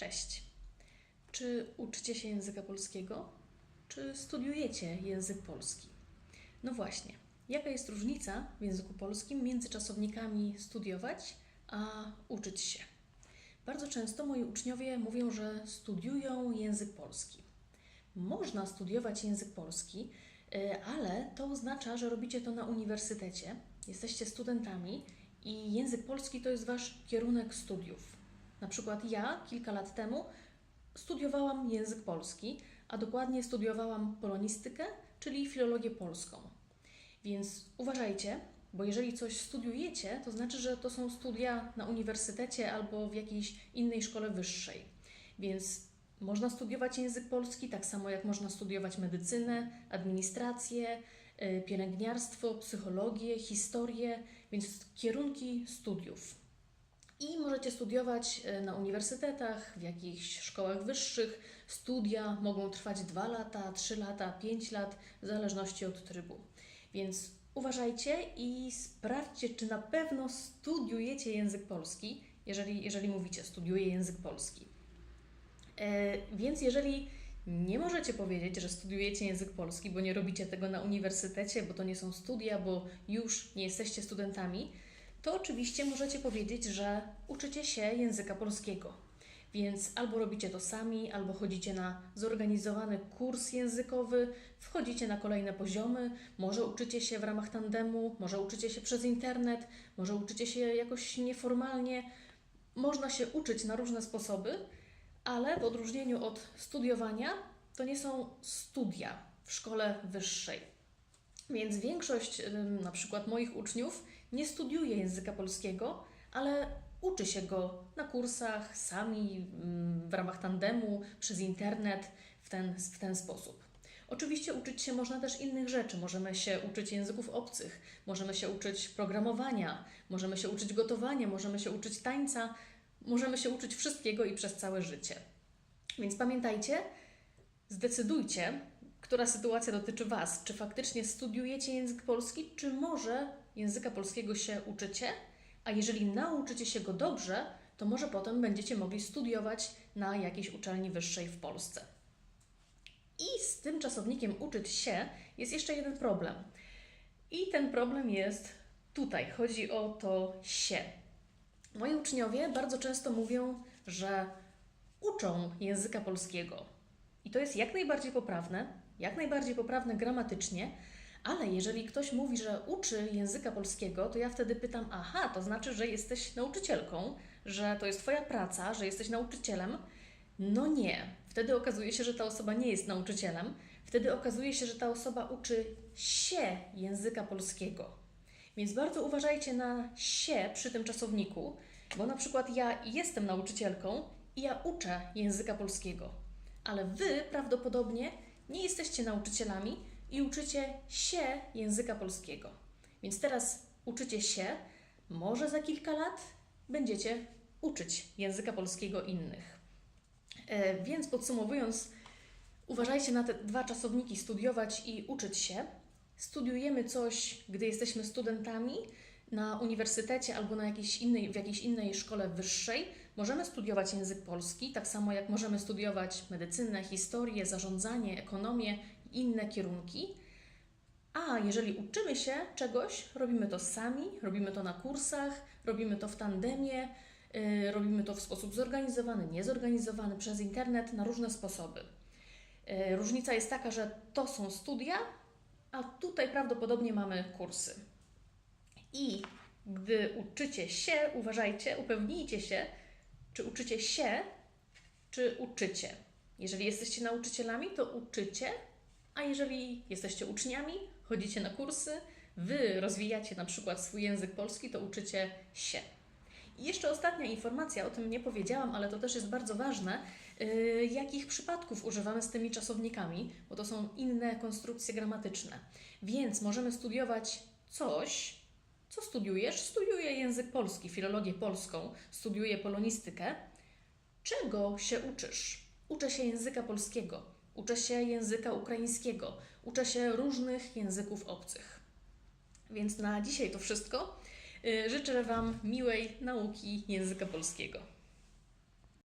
Cześć. Czy uczycie się języka polskiego? Czy studiujecie język polski? No właśnie, jaka jest różnica w języku polskim między czasownikami studiować a uczyć się? Bardzo często moi uczniowie mówią, że studiują język polski. Można studiować język polski, y, ale to oznacza, że robicie to na uniwersytecie, jesteście studentami i język polski to jest wasz kierunek studiów. Na przykład ja kilka lat temu studiowałam język polski, a dokładnie studiowałam polonistykę, czyli filologię polską. Więc uważajcie, bo jeżeli coś studiujecie, to znaczy, że to są studia na uniwersytecie albo w jakiejś innej szkole wyższej. Więc można studiować język polski tak samo jak można studiować medycynę, administrację, y, pielęgniarstwo, psychologię, historię, więc kierunki studiów. I możecie studiować e, na uniwersytetach, w jakichś szkołach wyższych. Studia mogą trwać 2 lata, 3 lata, 5 lat, w zależności od trybu. Więc uważajcie i sprawdźcie, czy na pewno studiujecie język polski, jeżeli, jeżeli mówicie studiuję język polski. E, więc jeżeli nie możecie powiedzieć, że studiujecie język polski, bo nie robicie tego na uniwersytecie, bo to nie są studia, bo już nie jesteście studentami, to oczywiście możecie powiedzieć, że uczycie się języka polskiego. Więc albo robicie to sami, albo chodzicie na zorganizowany kurs językowy, wchodzicie na kolejne poziomy, może uczycie się w ramach tandemu, może uczycie się przez internet, może uczycie się jakoś nieformalnie. Można się uczyć na różne sposoby, ale w odróżnieniu od studiowania to nie są studia w szkole wyższej. Więc większość na przykład moich uczniów nie studiuje języka polskiego, ale uczy się go na kursach, sami, ym, w ramach tandemu, przez internet, w ten, w ten sposób. Oczywiście uczyć się można też innych rzeczy. Możemy się uczyć języków obcych, możemy się uczyć programowania, możemy się uczyć gotowania, możemy się uczyć tańca, możemy się uczyć wszystkiego i przez całe życie. Więc pamiętajcie, zdecydujcie, która sytuacja dotyczy Was. Czy faktycznie studiujecie język polski, czy może języka polskiego się uczycie? A jeżeli nauczycie się go dobrze, to może potem będziecie mogli studiować na jakiejś uczelni wyższej w Polsce. I z tym czasownikiem uczyć się jest jeszcze jeden problem. I ten problem jest tutaj. Chodzi o to się. Moi uczniowie bardzo często mówią, że uczą języka polskiego. I to jest jak najbardziej poprawne, jak najbardziej poprawne gramatycznie, ale jeżeli ktoś mówi, że uczy języka polskiego, to ja wtedy pytam: Aha, to znaczy, że jesteś nauczycielką, że to jest Twoja praca, że jesteś nauczycielem? No nie. Wtedy okazuje się, że ta osoba nie jest nauczycielem. Wtedy okazuje się, że ta osoba uczy się języka polskiego. Więc bardzo uważajcie na się przy tym czasowniku, bo na przykład ja jestem nauczycielką i ja uczę języka polskiego, ale wy prawdopodobnie nie jesteście nauczycielami i uczycie się języka polskiego. Więc teraz uczycie się, może za kilka lat będziecie uczyć języka polskiego innych. E, więc podsumowując, uważajcie na te dwa czasowniki studiować i uczyć się. Studiujemy coś, gdy jesteśmy studentami na uniwersytecie albo na jakiejś innej, w jakiejś innej szkole wyższej. Możemy studiować język polski, tak samo jak możemy studiować medycynę, historię, zarządzanie, ekonomię i inne kierunki. A jeżeli uczymy się czegoś, robimy to sami, robimy to na kursach, robimy to w tandemie, yy, robimy to w sposób zorganizowany, niezorganizowany, przez internet, na różne sposoby. Yy, różnica jest taka, że to są studia, a tutaj prawdopodobnie mamy kursy. I gdy uczycie się, uważajcie, upewnijcie się, czy uczycie się, czy uczycie. Jeżeli jesteście nauczycielami, to uczycie, a jeżeli jesteście uczniami, chodzicie na kursy, wy rozwijacie na przykład swój język polski, to uczycie się. I jeszcze ostatnia informacja, o tym nie powiedziałam, ale to też jest bardzo ważne. Yy, jakich przypadków używamy z tymi czasownikami, bo to są inne konstrukcje gramatyczne. Więc możemy studiować coś, co studiujesz? Studiuję język polski, filologię polską, studiuję polonistykę. Czego się uczysz? Uczę się języka polskiego, uczę się języka ukraińskiego, uczę się różnych języków obcych. Więc na dzisiaj to wszystko. Yy, Życzę Wam miłej nauki języka polskiego.